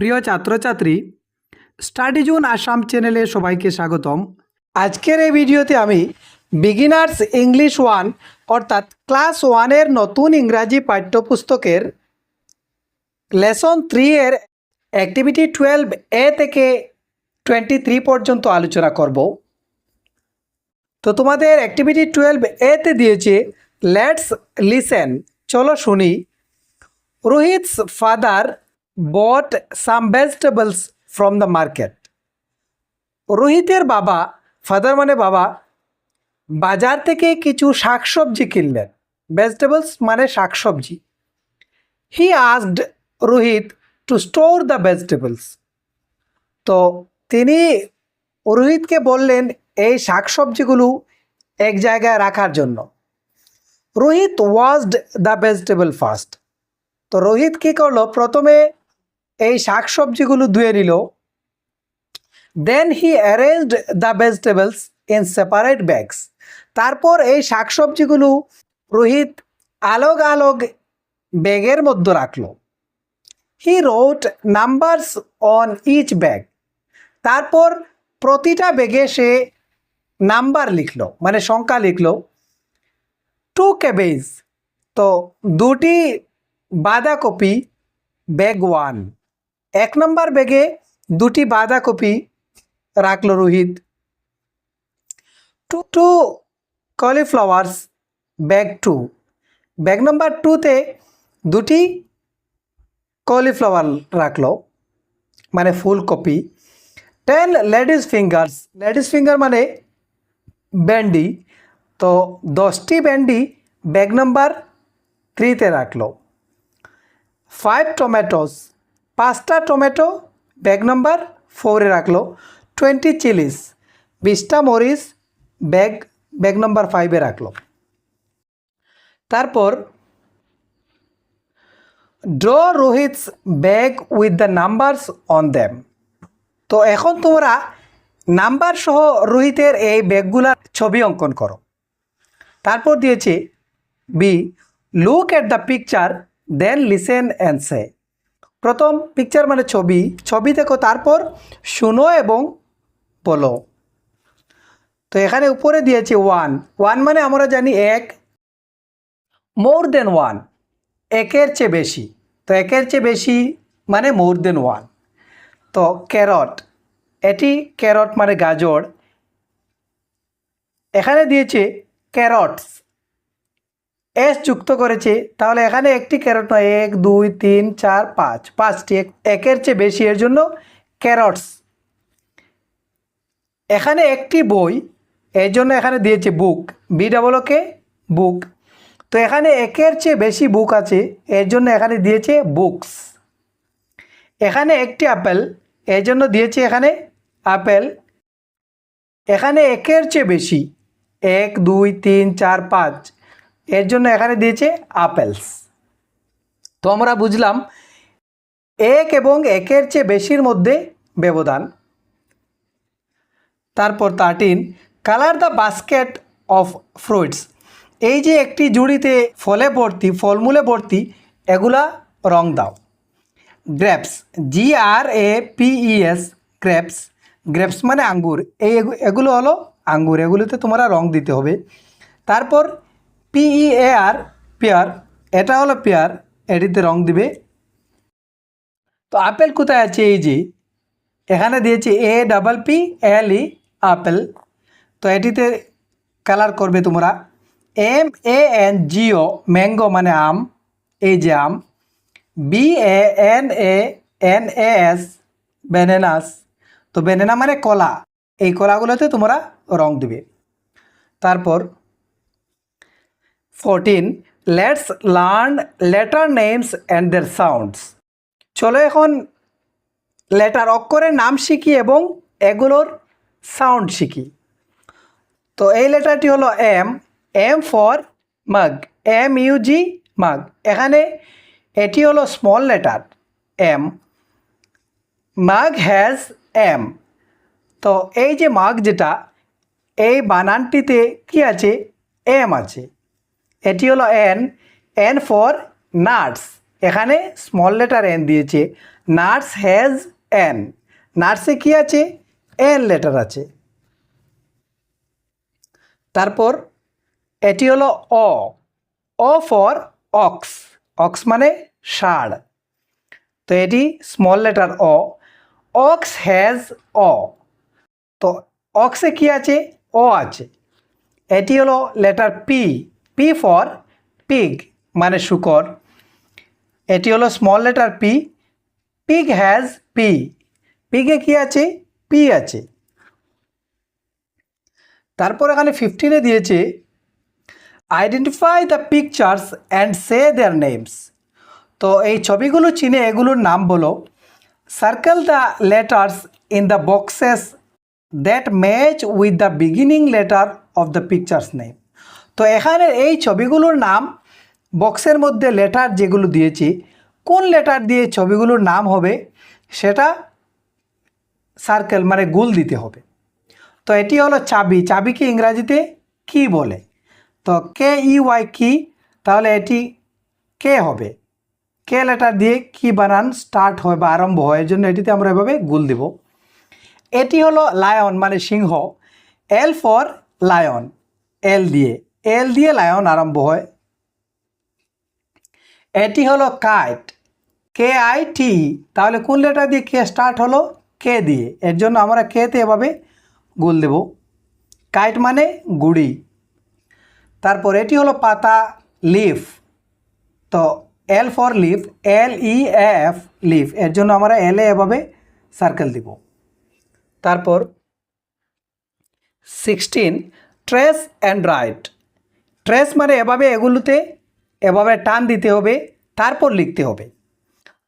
প্রিয় ছাত্রছাত্রী study zone Assam চ্যানেলে সবাইকে স্বাগতম। আজকের এই ভিডিওতে আমি বিগিনার্স ইংলিশ ওয়ান অর্থাৎ ক্লাস ওয়ানের নতুন ইংরাজি পাঠ্যপুস্তকের লেসন থ্রি এর অ্যাক্টিভিটি টুয়েলভ এ থেকে টোয়েন্টি থ্রি পর্যন্ত আলোচনা করব। তো তোমাদের অ্যাক্টিভিটি টুয়েলভ এতে দিয়েছে লেটস লিসেন চলো শুনি। Rohit's father bought some vegetables from the market রোহিতের বাবা ফাদার মানে বাবা, বাজার থেকে কিছু শাকসবজি কিনলেন। ভেজিটেবলস মানে শাকসবজি। He asked Rohit to store the vegetables তো তিনি রোহিতকে বললেন, এই শাকসবজিগুলো এক জায়গায় রাখার জন্য। Rohit washed the vegetable first তো রোহিত কী করল? প্রথমে এই শাকসবজিগুলো ধুয়ে নিল। Then he arranged the vegetables in separate bags তারপর এই শাকসবজিগুলো রোহিত আলোগ আলোগ ব্যাগের মধ্যে রাখল। He wrote numbers on each bag তারপর প্রতিটা ব্যাগে সে নাম্বার লিখলো মানে সংখ্যা লিখল। টু ক্যাবেজ তো দুটি বাঁধাকপি ব্যাগ ওয়ান এক নম্বর ব্যাগে দুটি বাঁধাকপি রাখল Rohit two two cauliflowers bag two bag number টুতে দুটি কলিফ্লাওয়ার রাখল মানে ফুলকপি ten ladies fingers ladies finger মানে ব্যান্ডি তো দশটি ব্যান্ডি ব্যাগ নাম্বার থ্রিতে রাখল ফাইভ টমেটোস পাঁচটা টমেটো ব্যাগ নাম্বার ফোরে রাখল, টোয়েন্টি চিলিস। বিশটা মরিচ ব্যাগ ব্যাগ নাম্বার ফাইভে রাখল। তারপর draw Rohit's bag with the numbers on them তো এখন তোমরা নাম্বার সহ রোহিতের এই ব্যাগগুলার ছবি অঙ্কন করো। তারপর দিয়েছি, be look at the picture then listen and say প্রথম পিকচার মানে ছবি। ছবি দেখো, তারপর শুনো এবং বলো। তো এখানে উপরে দিয়েছে ওয়ান ওয়ান মানে আমরা জানি এক। মোর দেন ওয়ান একের চেয়ে বেশি। তো একের চেয়ে বেশি মানে মোর দেন ওয়ান তো ক্যারট এটি ক্যারট মানে গাজর। এখানে দিয়েছে ক্যারটস এস যুক্ত করেছে, তাহলে এখানে একটি ক্যারট নয় এক, দুই, তিন, চার, পাঁচ। পাঁচটি এক- একের চেয়ে বেশি, এর জন্য ক্যারটস। এখানে একটি বই, এর জন্য এখানে দিয়েছে বুক, বি ডাবল কে, বুক। তো এখানে একের চেয়ে বেশি বুক আছে, এর জন্য এখানে দিয়েছে বুকস। এখানে একটি আপেল, এর জন্য দিয়েছে এখানে আপেল। এখানে একের চেয়ে বেশি, এক, দুই, তিন, চার, পাঁচ। এর জন্য এখানে দিয়েছে আপেলস। তো আমরা বুঝলাম, এক এবং একের চেয়ে বেশির মধ্যে ব্যবধান। তারপর thirteen colour the basket of fruits এই যে একটি জুড়িতে ফলে ভর্তি, ফলমূলে ভর্তি, এগুলা রং দাও। Grapes G R A P E S grapes grapes মানে আঙ্গুর। এই এগুলো হলো আঙ্গুর। এগুলোতে তোমরা রং দিতে হবে। তারপর পিইএ আর পেয়ার এটা হলো পেয়ার এটিতে রং দিবে। তো আপেল কোথায় আছে এই যে? এখানে দিয়েছে A double P L E apple তো এটিতে কালার করবে তোমরা। M A N G O mango মানে আম, এই যে আম। B A N A N A S bananas তো ব্যানানা মানে কলা। এই কলাগুলোতে তোমরা রং দিবে। তারপর fourteen let's learn letter names and their sounds চলো এখন লেটার অক্ষরের নাম শিখি এবং এগুলোর সাউন্ড শিখি। তো এই লেটারটি হলো M M for mug M U G mug এখানে এটি হলো small letter M mug has M তো এই যে মাগ যেটা, এই বানানটিতে কি আছে? এম আছে। এটি হলো এন এন ফর নাটস এখানে স্মল লেটার এন দিয়েছে। নার্স হ্যাজ এন নার্সে কি আছে? এন লেটার আছে। তারপর এটি হলো O O for ox ox মানে ষাড়। তো এটি small letter O ox has O তো অক্সে কি আছে? ও আছে। এটি হলো letter P P for pig মানে শুকর। এটি হলো small letter P pig has P পিগে কি আছে? পি আছে। তারপর এখানে ফিফটিনে দিয়েছে identify the pictures and say their names তো এই ছবিগুলো চিনে এগুলোর নাম বলো। Circle the letters in the boxes that match with the beginning letter of the pictures name তো এখানে এই ছবিগুলোর নাম বক্সের মধ্যে লেটার যেগুলো দিয়েছি, কোন লেটার দিয়ে ছবিগুলোর নাম হবে সেটা সার্কেল মানে গুল দিতে হবে। তো এটি হলো চাবি, চাবিকে ইংরাজিতে কি বলে? তো কে ই ওয়াই কি? তাহলে এটি কে হবে? কে লেটার দিয়ে কি বানান স্টার্ট হয় বা আরম্ভ হয়? এর জন্য এটিতে আমরা এভাবে গুল দিব। এটি হলো লায়ন মানে সিংহ এল ফর লায়ন এল দিয়ে। এল দিয়ে লায়ন আরম্ভ হয়। এটি হলো কাইট। কে আই টি, তাহলে কোন লেটার দিয়ে কে স্টার্ট হলো? কে দিয়ে। এর জন্য আমরা কেতে এভাবে গুল দেব। কাইট মানে গুড়ি। তারপর এটি হলো পাতা, লিফ। তো L for leaf, L E F leaf. এর জন্য আমরা এল এভাবে সার্কেল দিব। তারপর sixteen trace and write trace মানে এভাবে এগুলোতে, এভাবে টান দিতে হবে, তারপর লিখতে হবে।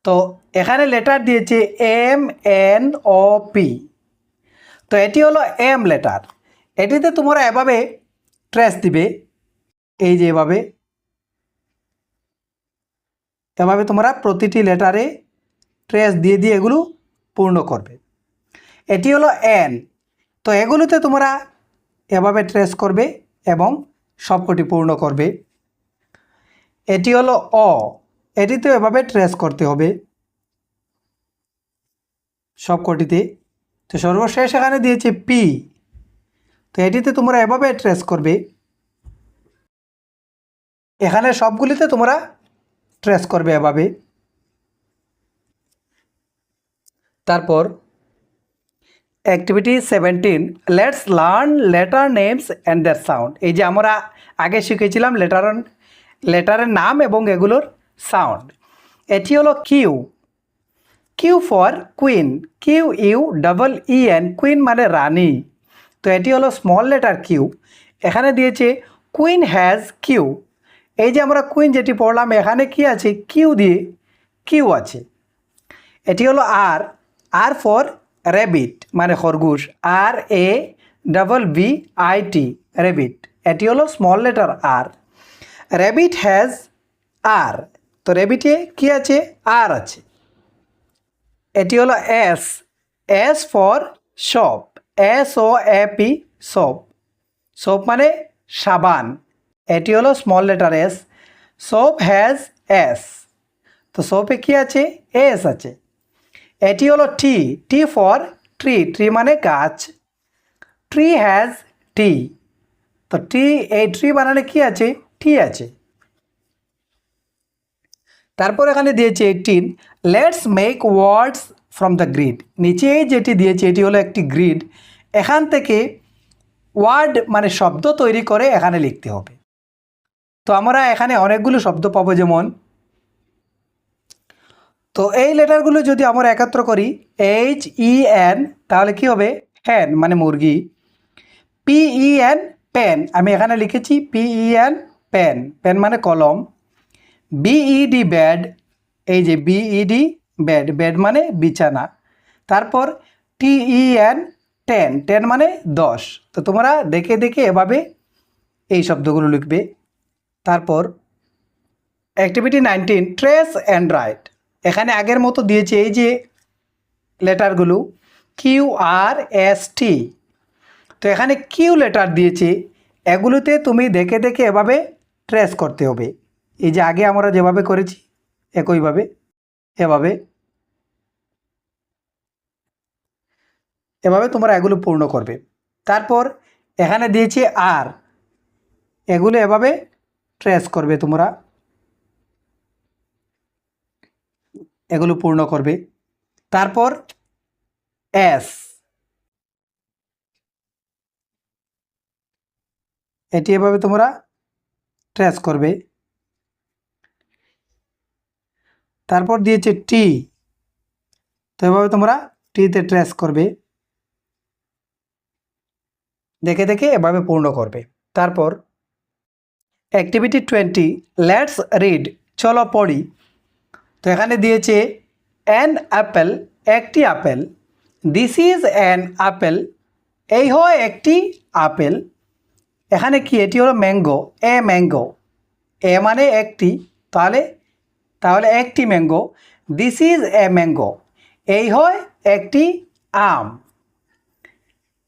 তো এখানে লেটার দিয়েছে এম এন ও পি তো এটি হলো এম লেটার এটিতে তোমরা এভাবে ট্রেস দিবে, এই যে এভাবে। এভাবে তোমরা প্রতিটি লেটারে ট্রেস দিয়ে দিয়ে এগুলো পূর্ণ করবে। এটি হলো এন তো এগুলোতে তোমরা এভাবে ট্রেস করবে এবং সবকটি পূর্ণ করবে। এটি হলো অ। এটিতে এভাবে ট্রেস করতে হবে। সবকটিতে। তো সর্বশেষ এখানে দিয়েছে পি তো এটিতে তোমরা এভাবে ট্রেস করবে। এখানে সবগুলিতে তোমরা ট্রেস করবে এভাবে। তারপর activity seventeen let's learn letter names and their sound এই যে আমরা আগে শিখেছিলাম লেটার লেটারের নাম এবং এগুলোর সাউন্ড এটি হলো Q Q for queen Q U double E N queen মানে রানী। তো এটি হলো স্মল লেটার কিউ এখানে দিয়েছে কুইন হ্যাজ কিউ এই যে আমরা কুইন যেটি পড়লাম, এখানে কি আছে? কিউ দিয়ে কিউ আছে। এটি হলো আর আর ফর র্যাবিট মানে খরগোশ। R A double B I T rabbit এটি হলো small letter R rabbit has R তো র্যাবিটে কি আছে? আর আছে। এটি হলো S S for shop S O P shop soap মানে সাবান। এটি হলো small letter S soap has S তো সোপে কি আছে? এস আছে। এটি হলো T T for tree tree মানে গাছ। ট্রি হ্যাজ টি তো টি, এই ট্রি বানালে কি আছে? টি আছে। তারপর এখানে দিয়েছে eighteen let's make words from the grid নিচে যেটি দিয়েছে, এটি হলো একটি গ্রিড এখান থেকে ওয়ার্ড মানে শব্দ তৈরি করে এখানে লিখতে হবে। তো আমরা এখানে অনেকগুলো শব্দ পাবো যেমন, তো এই লেটারগুলো যদি আমরা একত্র করি এইচ ই এন তাহলে কি হবে? হ্যান মানে মুরগি। পি ই এন পেন, আমি এখানে লিখেছি P E N pen. Pen মানে কলম। বিইডি ব্যাড এই যে বিইডি ব্যাড ব্যাড মানে বিছানা। তারপর টিই এন টেন টেন মানে দশ। তো তোমরা দেখে দেখে এভাবে এই শব্দগুলো লিখবে। তারপর activity nineteen trace and write এখানে আগের মতো দিয়েছে এই যে লেটারগুলো কিউ আর এস টি তো এখানে কিউ লেটার দিয়েছে, এগুলোতে তুমি দেখে দেখে এভাবে ট্রেস করতে হবে। এই যে আগে আমরা যেভাবে করেছি, একইভাবে, এভাবে। এভাবে তোমরা এগুলো পূর্ণ করবে। তারপর এখানে দিয়েছি আর এগুলো এভাবে ট্রেস করবে তোমরা। এগুলো পূর্ণ করবে। তারপর এস এটি এভাবে তোমরা ট্রেস করবে। তারপর দিয়েছে টি তো এভাবে তোমরা টিতে ট্রেস করবে। দেখে দেখে এভাবে পূর্ণ করবে। তারপর অ্যাক্টিভিটি টোয়েন্টি লেটস রিড চলো পড়ি। তো এখানে দিয়েছে অ্যান অ্যাপেল একটি আপেল দিস ইজ অ্যান আপেল এই হয় একটি আপেল। এখানে কি? এটি হলো ম্যাঙ্গো এ ম্যাঙ্গো এ মানে একটি। তাহলে তাহলে একটি mango this is a mango এই হয় একটি আম।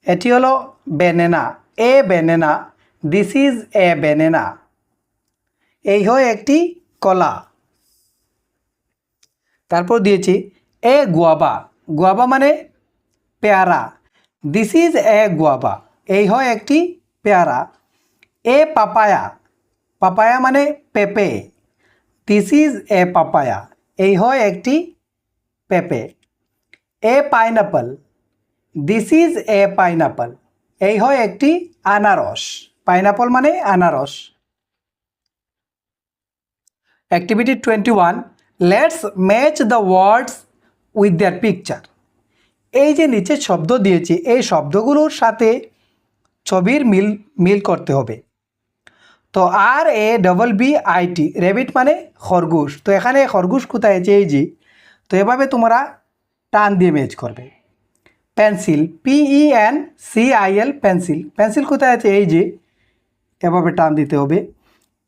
এটি হলো বেনেনা এ বেনেনা দিস ইজ এ বেনেনা এই হয় একটি কলা। তারপর দিয়েছি এ গুয়াবা গুয়াবা মানে পেয়ারা। দিস ইজ এ গুয়াবা এই হয় একটি পেয়ারা। এ পাপায়া। পাপায়া মানে পেঁপে। দিস ইজ এ পাপায়া এই হয় একটি পেঁপে। A pineapple. This is a pineapple এই হয় একটি আনারস। পাইনাপল মানে আনারস। Activity twenty one let's match the words with their picture এই যে নিচে শব্দ দিয়েছি, এই শব্দগুলোর সাথে ছবির মিল মিল করতে হবে। তো R A double B I T, rabbit মানে খরগোশ। তো এখানে খরগোশ কোথায় আছে? এই যে, তো এভাবে তোমরা টান দিয়ে ম্যাচ করবে। Pencil P E N C I L pencil. Pencil কোথায় আছে? এই যে, এভাবে টান দিতে হবে।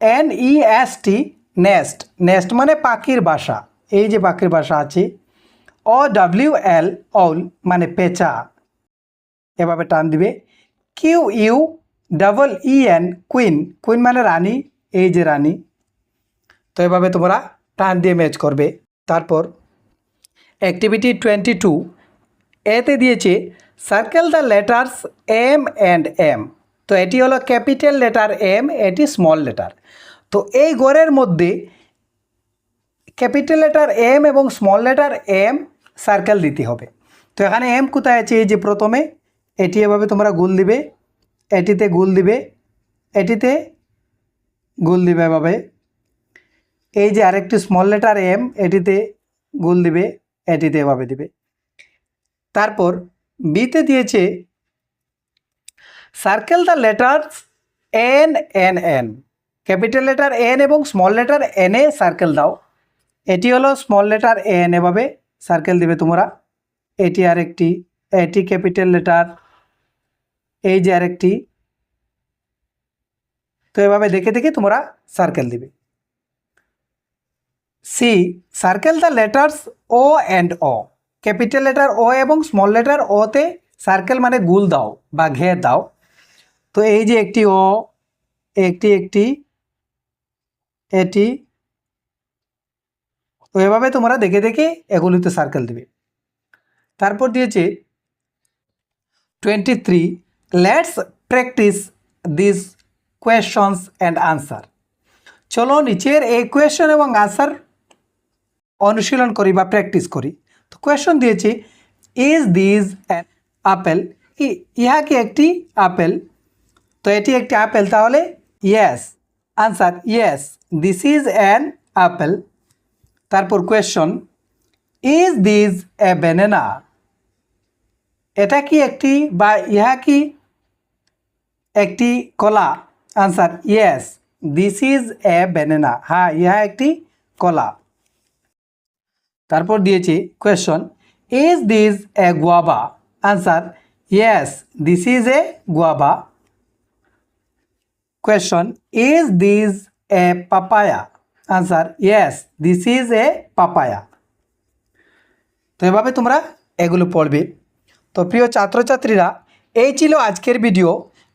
N E S T nest. Nest মানে পাখির বাসা। এই যে পাখির বাসা আছে। ও ডাব্লিউ এল অল মানে পেঁচা। এভাবে টান দিবে। Q U double E N queen queen মানে রানী, এই যে রানী। তো এভাবে তোমরা টান দিয়ে ম্যাচ করবে। তারপর অ্যাক্টিভিটি টোয়েন্টি টু এতে দিয়েছে circle the letters M and M তো এটি হলো ক্যাপিটাল লেটার এম এটি স্মল লেটার তো এই গড়ের মধ্যে ক্যাপিটাল লেটার এম এবং স্মল লেটার এম সার্কেল দিতে হবে। তো এখানে এম কোথায় আছে? এই যে প্রথমে এটি এভাবে তোমরা গুল দিবে, এটিতে গুল দিবে, এটিতে গুল দিবে এভাবে। এই যে আরেকটি স্মল লেটার এম এটিতে গুল দিবে, এটিতে এভাবে দিবে। তারপর বিতে দিয়েছে circle the letters N N N capital letter N এবং স্মল লেটার এন এ সার্কেল দাও। এটি হলো স্মল লেটার এন এভাবে সার্কেল দিবে তোমরা। এটি আরেকটি, এটি ক্যাপিটাল লেটার এই যে আরেকটি। তো এভাবে দেখে দেখে তোমরা সার্কেল দিবে। C circle the letters O and O capital letter O এবং স্মল লেটার ওতে সার্কেল মানে গুল দাও বা ঘে দাও। তো এই যে একটি ও একটি একটি, এটি। তো এভাবে তোমরা দেখে দেখে এগুলিতে সার্কেল দিবে। তারপর দিয়েছে twenty three let's practice this questions and answer চলো নিচের এই কোয়েশন এবং আনসার অনুশীলন করি বা প্র্যাকটিস করি। তো কোয়েশন দিয়েছি ইজ দিস আপেল ইহা কি একটি আপেল তো এটি একটি আপেল তাহলে yes answer yes this is an apple তারপর question is this a banana এটা কি একটি বা ইহা কি একটি কলা। Answer yes this is a banana হ্যাঁ ইহা একটি কলা। তারপর দিয়েছি question is this a guava answer yes this is a guava question is this a papaya answer yes this is a papaya তো এভাবে তোমরা এগুলো পড়বে। তো প্রিয় ছাত্রছাত্রীরা, এই ছিল আজকের ভিডিও